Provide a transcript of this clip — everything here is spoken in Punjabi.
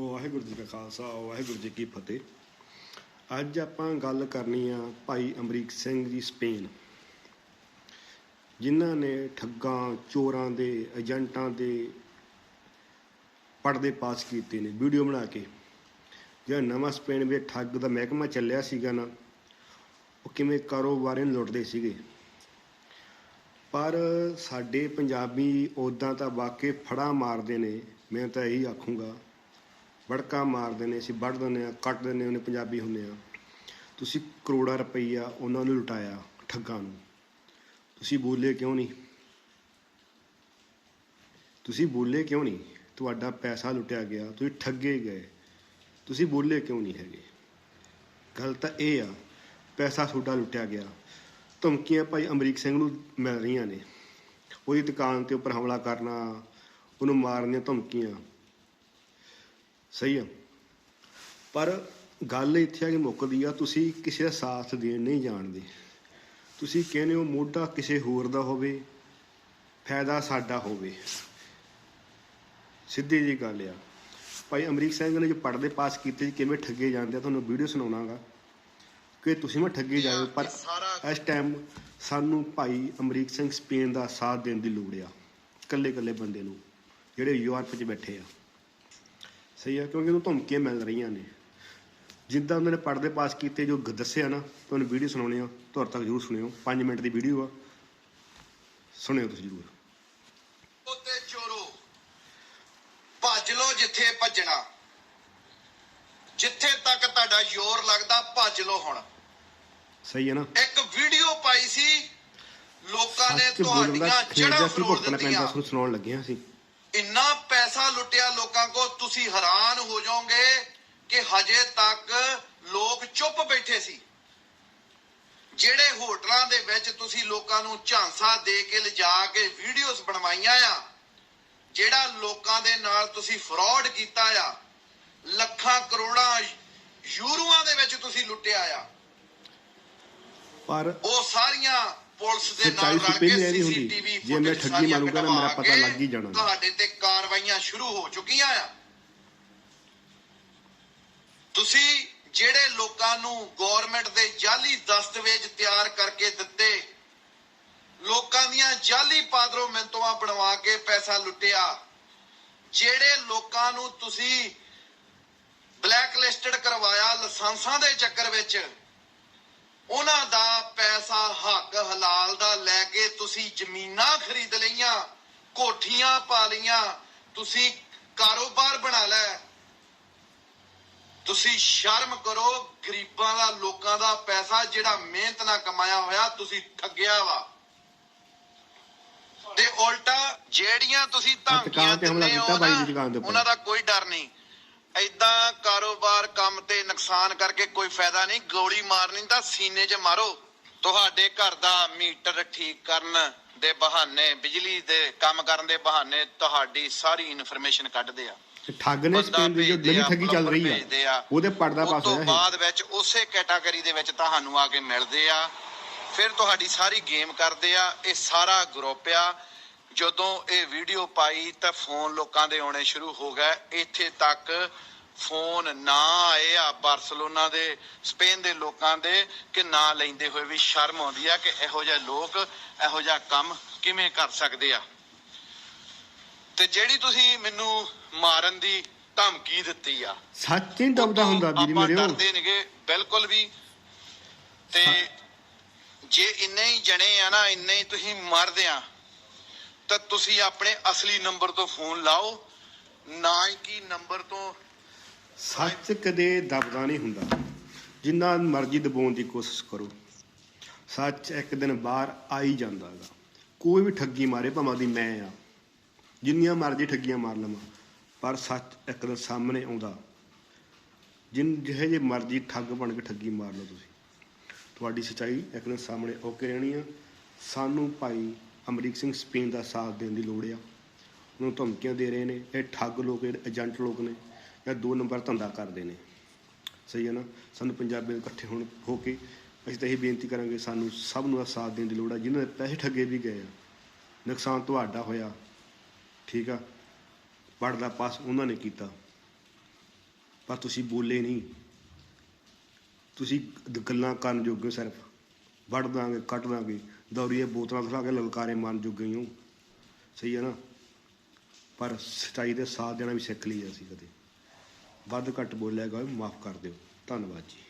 ਵਾਹਿਗੁਰੂ ਜੀ ਕਾ ਖਾਲਸਾ ਵਾਹਿਗੁਰੂ ਜੀ ਕੀ ਫਤਿਹ। ਅੱਜ ਆਪਾਂ ਗੱਲ ਕਰਨੀ ਆ ਭਾਈ ਅਮਰੀਕ ਸਿੰਘ ਜੀ ਸਪੇਨ। ਜਿਨ੍ਹਾਂ ਨੇ ਠੱਗਾਂ, ਚੋਰਾਂ ਦੇ, ਏਜੰਟਾਂ ਦੇ ਪਰਦੇ ਪਾਸ ਕੀਤੇ ਨੇ, ਵੀਡੀਓ ਬਣਾ ਕੇ। ਜਿਹੜਾ ਨਵਾਂ ਸਪੇਨ ਵਿੱਚ ਠੱਗ ਦਾ ਮਹਿਕਮਾ ਚੱਲਿਆ ਸੀਗਾ ਨਾ, ਉਹ ਕਿਵੇਂ ਕਾਰੋਬਾਰੀਆਂ ਨੂੰ ਲੁੱਟਦੇ ਸੀਗੇ। ਪਰ ਸਾਡੇ ਪੰਜਾਬੀ ਉਦਾਂ ਤਾਂ ਵਾਕਈ ਫੜਾ ਮਾਰਦੇ ਨੇ, ਮੈਂ ਤਾਂ ਇਹੀ ਆਖੂੰਗਾ ਵੜਕਾ ਮਾਰਦੇ ਨੇ, ਅਸੀਂ ਵੱਢ ਦਿੰਦੇ ਆ ਕੱਟ ਦਿੰਦੇ ਉਹਨੇ ਪੰਜਾਬੀ ਹੁੰਦੇ ਆ। ਤੁਸੀਂ ਕਰੋੜਾਂ ਰੁਪਈਆ ਉਹਨਾਂ ਨੂੰ ਲੁਟਾਇਆ ਠੱਗਾਂ ਨੂੰ। ਤੁਸੀਂ ਬੋਲੇ ਕਿਉਂ ਨਹੀਂ? ਤੁਸੀਂ ਬੋਲੇ ਕਿਉਂ ਨਹੀਂ? ਤੁਹਾਡਾ ਪੈਸਾ ਲੁੱਟਿਆ ਗਿਆ, ਤੁਸੀਂ ਠੱਗੇ ਗਏ। ਤੁਸੀਂ ਬੋਲੇ ਕਿਉਂ ਨਹੀਂ ਹੈਗੇ? ਗੱਲ ਤਾਂ ਇਹ ਆ, ਪੈਸਾ ਤੁਹਾਡਾ ਲੁੱਟਿਆ ਗਿਆ। ਧਮਕੀਆਂ ਭਾਈ ਅਮਰੀਕ ਸਿੰਘ ਨੂੰ ਮਿਲ ਰਹੀਆਂ ਨੇ। ਉਹਦੀ ਦੁਕਾਨ ਤੇ ਉੱਪਰ ਹਮਲਾ ਕਰਨਾ, ਉਹਨੂੰ ਮਾਰਨੀਆਂ ਧਮਕੀਆਂ। ਸਹੀ ਆ ਪਰ ਗੱਲ ਇੱਥੇ ਆ ਕਿ ਮੁੱਕਦੀ ਆ ਤੁਸੀਂ ਕਿਸੇ ਦਾ ਸਾਥ ਦੇਣ ਨਹੀਂ ਜਾਣਦੇ। ਤੁਸੀਂ ਕਹਿੰਦੇ ਹੋ ਮੋਢਾ ਕਿਸੇ ਹੋਰ ਦਾ ਹੋਵੇ ਫਾਇਦਾ ਸਾਡਾ ਹੋਵੇ। ਸਿੱਧੀ ਜੀ ਗੱਲ ਆ। ਭਾਈ ਅਮਰੀਕ ਸਿੰਘ ਨੇ ਜੋ ਪੜਦੇ ਪਾਸ ਕੀਤੇ ਸੀ ਕਿਵੇਂ ਠੱਗੇ ਜਾਂਦੇ ਆ ਤੁਹਾਨੂੰ ਵੀਡੀਓ ਸੁਣਾਉਣਾਗਾ। ਕਿ ਤੁਸੀਂ ਮੈਂ ਠੱਗੇ ਜਾਓ ਪਰ ਇਸ ਟਾਈਮ ਸਾਨੂੰ ਭਾਈ ਅਮਰੀਕ ਸਿੰਘ ਸਪੇਨ ਦਾ ਸਾਥ ਦੇਣ ਦੀ ਲੋੜ ਆ ਇਕੱਲੇ ਇਕੱਲੇ ਬੰਦੇ ਨੂੰ ਜਿਹੜੇ ਯੂਰਪ 'ਚ ਬੈਠੇ ਆ। ਸਹੀ ਆ ਕਿਉਂਕਿ ਉਹਨੂੰ ਧਮਕੀਆਂ ਮਿਲ ਰਹੀਆਂ ਨੇ। ਜਿੱਦਾਂ ਉਹਨਾਂ ਨੇ ਪੜਦੇ ਪਾਸ ਕੀਤੇ ਜੋ ਦੱਸਿਆ ਨਾ ਤੁਹਾਨੂੰ ਵੀਡੀਓ ਸੁਣਾਉਣੀ ਆ ਤੁਹਾਡੇ ਤੱਕ ਜ਼ਰੂਰ ਸੁਣਿਓ। 5 ਮਿੰਟ ਦੀ ਵੀਡੀਓ ਆ। ਸੁਣਿਓ ਤੁਸੀਂ ਜ਼ਰੂਰ। ਤੇ ਚੋਰੋ ਭੱਜ ਲੋ ਜਿੱਥੇ ਭੱਜਣਾ। ਜਿੱਥੇ ਤੱਕ ਤੁਹਾਡਾ ਜ਼ੋਰ ਲੱਗਦਾ ਭੱਜ ਲੋ ਹੁਣ। ਸਹੀ ਹੈ ਨਾ? ਇੱਕ ਵੀਡੀਓ ਪਾਈ ਸੀ ਲੋਕਾਂ ਨੇ ਤੁਹਾਡੀਆਂ ਕੀ ਫਰੋੜ ਦਿੱਤੀਆਂ। ਸੁਣਾਉਣ ਲੱਗੇ ਹਾਂ ਅਸੀਂ। ਇੰਨਾ ਪੈਸਾ ਲੁੱਟਿਆ ਲੋਕਾਂ ਕੋ ਤੁਸੀਂ ਹੈਰਾਨ ਹੋ ਜਾਓਗੇ ਕਿ ਹਜੇ ਤੱਕ ਲੋਕ ਚੁੱਪ ਬੈਠੇ ਸੀ। ਜਿਹੜੇ ਹੋਟਲਾਂ ਦੇ ਵਿੱਚ ਤੁਸੀਂ ਲੋਕਾਂ ਨੂੰ ਝਾਂਸਾ ਦੇ ਕੇ ਲਿਜਾ ਕੇ ਵੀਡੀਓਜ਼ ਬਣਵਾਈਆਂ ਆ ਜਿਹੜਾ ਲੋਕਾਂ ਦੇ ਨਾਲ ਤੁਸੀਂ ਫਰਾਡ ਕੀਤਾ ਆ ਲੱਖਾਂ ਕਰੋੜਾਂ ਯੂਰੋਆਂ ਦੇ ਵਿੱਚ ਤੁਸੀਂ ਲੁੱਟਿਆ ਆ। ਪਰ ਉਹ ਸਾਰੀਆਂ ਪੁਲਿਸ ਦੇ ਨਾਲ ਰਲ ਕੇ। ਸੀਸੀਟੀਵੀ ਜੇ ਮੈਂ ਠੱਗੀ ਮਾਰੂੰਗਾ ਨਾ, ਮੇਰਾ ਪਤਾ ਲੱਗ ਹੀ ਜਾਣਾ। ਤੁਹਾਡੇ ਤੇ ਕਾਰਵਾਈਆਂ ਸ਼ੁਰੂ ਹੋ ਚੁੱਕੀਆਂ ਆ ਤੁਸੀਂ ਜਿਹੜੇ ਲੋਕਾਂ ਨੂੰ ਗਵਰਨਮੈਂਟ ਦੇ ਜਾਲੀ ਦਸਤਵੇਜ਼ ਤਿਆਰ ਕਰਕੇ ਦਿੱਤੇ ਲੋਕਾਂ ਦੀਆਂ ਜਾਲੀ ਪਾਦਰੋ ਮਿੰਤੋਆਂ ਬਣਵਾ ਕੇ ਪੈਸਾ ਲੁੱਟਿਆ ਜਿਹੜੇ ਲੋਕਾਂ ਨੂੰ ਤੁਸੀਂ ਬਲੈਕ ਲਿਸਟਡ ਕਰਵਾਇਆ ਲਾਇਸੈਂਸਾਂ ਦੇ ਚੱਕਰ ਵਿੱਚ ਉਹਨਾਂ ਦਾ ਪੈਸਾ ਹੱਕ ਹਲਾਲ ਦਾ ਲੈ ਕੇ ਤੁਸੀਂ ਜ਼ਮੀਨਾਂ ਖਰੀਦ ਲਈਆਂ ਕੋਠੀਆਂ ਪਾ ਲਈਆਂ ਤੁਸੀਂ ਕਾਰੋਬਾਰ ਬਣਾ ਲਿਆ। ਤੁਸੀਂ ਸ਼ਰਮ ਕਰੋ ਗਰੀਬਾਂ ਦਾ ਲੋਕਾਂ ਦਾ ਪੈਸਾ ਜਿਹੜਾ ਮਿਹਨਤ ਨਾਲ ਕਮਾਇਆ ਹੋਇਆ ਤੁਸੀਂ ਠੱਗਿਆ ਵਾ। ਤੇ ਉਲਟਾ ਜਿਹੜੀਆਂ ਤੁਸੀਂ ਧਮਕੀਆਂ ਦਿੰਦੇ ਹੋ। ਉਹਨਾਂ ਦਾ ਕੋਈ ਡਰ ਨਹੀਂ। ਐਦਾਂ ਕਾਰੋਬਾਰ ਕੰਮ ਤੇ ਨੁਕਸਾਨ ਕਰਕੇ ਕੋਈ ਫਾਇਦਾ ਨਹੀਂ ਗੋਲੀ ਮਾਰਨੀ ਤਾਂ ਸੀਨੇ 'ਚ ਮਾਰੋ। ਤੁਹਾਡੇ ਘਰ ਦਾ ਮੀਟਰ ਠੀਕ ਕਰਨ ਦੇ ਬਹਾਨੇ ਬਿਜਲੀ ਦੇ ਕੰਮ ਕਰਨ ਦੇ ਬਹਾਨੇ ਤੁਹਾਡੀ ਸਾਰੀ ਇਨਫੋਰਮੇਸ਼ਨ ਕੱਢਦੇ ਆ। ਠੱਗ ਨੇ ਸਪੇਨ ਦੀ ਜੋ ਆ, ਠੱਗੀ ਚੱਲ ਰਹੀ ਆ। ਉਹਦੇ ਪਰਦਾ ਪਾਸ ਤੋਂ ਹੋਇਆ ਬਾਅਦ ਵਿੱਚ ਉਸੇ ਕੈਟਾਗਰੀ ਦੇ ਵਿੱਚ ਤੁਹਾਨੂੰ ਆ ਕੇ ਮਿਲਦੇ ਆ। ਫਿਰ ਤੁਹਾਡੀ ਸਾਰੀ ਗੇਮ ਕਰਦੇ ਆ ਇਹ ਸਾਰਾ ਗਰੁੱਪ ਆ। ਜਦੋਂ ਇਹ ਵੀਡੀਓ ਪਾਈ ਤਾਂ ਫੋਨ ਲੋਕਾਂ ਦੇ ਆਉਣੇ ਸ਼ੁਰੂ ਹੋ ਗਏ। ਇੱਥੇ ਤੱਕ ਫੋਨ ਨਾ ਆਏ ਆ ਬਾਰਸਲੋਨਾ ਦੇ ਸਪੇਨ ਦੇ ਲੋਕਾਂ ਦੇ ਕਿ ਨਾ ਲੈਂਦੇ ਹੋਏ ਵੀ ਸ਼ਰਮ ਆਉਂਦੀ ਆ ਕਿ ਇਹੋ ਜਿਹੇ ਲੋਕ ਇਹੋ ਜਿਹਾ ਕੰਮ ਕਿਵੇਂ ਕਰ ਸਕਦੇ ਆ। ਤੇ ਜਿਹੜੀ ਤੁਸੀਂ ਮੈਨੂੰ ਮਾਰਨ ਦੀ ਧਮਕੀ ਦਿੱਤੀ ਆ ਸੱਚ ਹੀ ਦਬਦਾ ਹੁੰਦਾ ਵੀਰ ਮੇਰੇ ਡਰਦੇ ਨੇਗੇ ਬਿਲਕੁਲ ਵੀ। ਤੇ ਜੇ ਇੰਨੇ ਹੀ ਜਣੇ ਆ ਨਾ ਇੰਨੇ ਹੀ ਤੁਸੀਂ ਮਰਦੇ ਆ ਤਾਂ ਤੁਸੀਂ ਆਪਣੇ ਅਸਲੀ ਨੰਬਰ ਤੋਂ ਫੋਨ ਲਾਓ। ਨਾ ਕਿ ਨੰਬਰ ਤੋਂ ਸੱਚ ਕਦੇ ਦਬਦਾ ਨਹੀਂ ਹੁੰਦਾ। ਜਿੰਨਾ ਮਰਜ਼ੀ ਦਬਾਉਣ ਦੀ ਕੋਸ਼ਿਸ਼ ਕਰੋ। ਸੱਚ ਇੱਕ ਦਿਨ ਬਾਹਰ ਆ ਹੀ ਜਾਂਦਾ ਹੈਗਾ। ਕੋਈ ਵੀ ਠੱਗੀ ਮਾਰੇ, ਭਾਵੇਂ ਦੀ ਮੈਂ ਆ। ਜਿੰਨੀਆਂ ਮਰਜ਼ੀ ਠੱਗੀਆਂ ਮਾਰ ਲਵਾਂ, ਪਰ ਸੱਚ ਇੱਕ ਦਿਨ ਸਾਹਮਣੇ ਆਉਂਦਾ। ਜਿਨ ਜਿਹੇ ਜੇ ਮਰਜ਼ੀ ਠੱਗ ਬਣ ਕੇ ਠੱਗੀ ਮਾਰ ਲਓ ਤੁਸੀਂ। ਤੁਹਾਡੀ ਸੱਚਾਈ ਇੱਕ ਦਿਨ ਸਾਹਮਣੇ ਓਕੇ ਰਹਿਣੀ ਆ। ਸਾਨੂੰ ਭਾਈ ਅਮਰੀਕ ਸਿੰਘ ਸਪੇਨ ਦਾ ਸਾਥ ਦੇਣ ਦੀ ਲੋੜ ਆ। ਉਹਨੂੰ ਧਮਕੀਆਂ ਦੇ ਰਹੇ ਨੇ, ਇਹ ਠੱਗ ਲੋਕ ਜਿਹੜੇ ਏਜੰਟ ਲੋਕ ਨੇ, ਜਾਂ ਦੋ ਨੰਬਰ ਧੰਦਾ ਕਰਦੇ ਨੇ। ਸਹੀ ਹੈ ਨਾ? ਸਾਨੂੰ ਪੰਜਾਬੀ ਇਕੱਠੇ ਹੋਣ, ਹੋ ਕੇ ਅਸੀਂ ਤਾਂ ਇਹ ਬੇਨਤੀ ਕਰਾਂਗੇ, ਸਾਨੂੰ ਸਭ ਨੂੰ ਦਾ ਸਾਥ ਦੇਣ ਦੀ ਲੋੜ ਆ। ਜਿਨ੍ਹਾਂ ਦੇ ਪੈਸੇ ਠੱਗੇ ਵੀ ਗਏ ਆ, ਨੁਕਸਾਨ ਤੁਹਾਡਾ ਹੋਇਆ, ਠੀਕ ਆ? ਪੜਦਾ ਪਾਸ ਉਹਨਾਂ ਨੇ ਕੀਤਾ। ਪਰ ਤੁਸੀਂ ਬੋਲੇ ਨਹੀਂ। ਤੁਸੀਂ ਗੱਲਾਂ ਕਰਨ ਜੋਗੇ ਸਿਰਫ। ਵੜ ਦਾਂਗੇ, ਕੱਟ ਦਾਂਗੇ। ਦੌਰੀਏ ਬੋਤਲਾਂ ਦਿਖਾ ਕੇ ਲਲਕਾਰੇ ਮਾਰਨ ਜੋਗੇ ਹੀ ਸਹੀ ਹੈ ਨਾ? ਪਰ ਸੱਚਾਈ ਦੇ ਸਾਥ ਦੇਣਾ ਵੀ ਸਿੱਖ ਲਈ ਅਸੀਂ ਕਦੇ। ਵੱਧ ਘੱਟ ਬੋਲਿਆ ਗਿਆ ਮਾਫ ਕਰ ਦਿਓ। ਧੰਨਵਾਦ ਜੀ।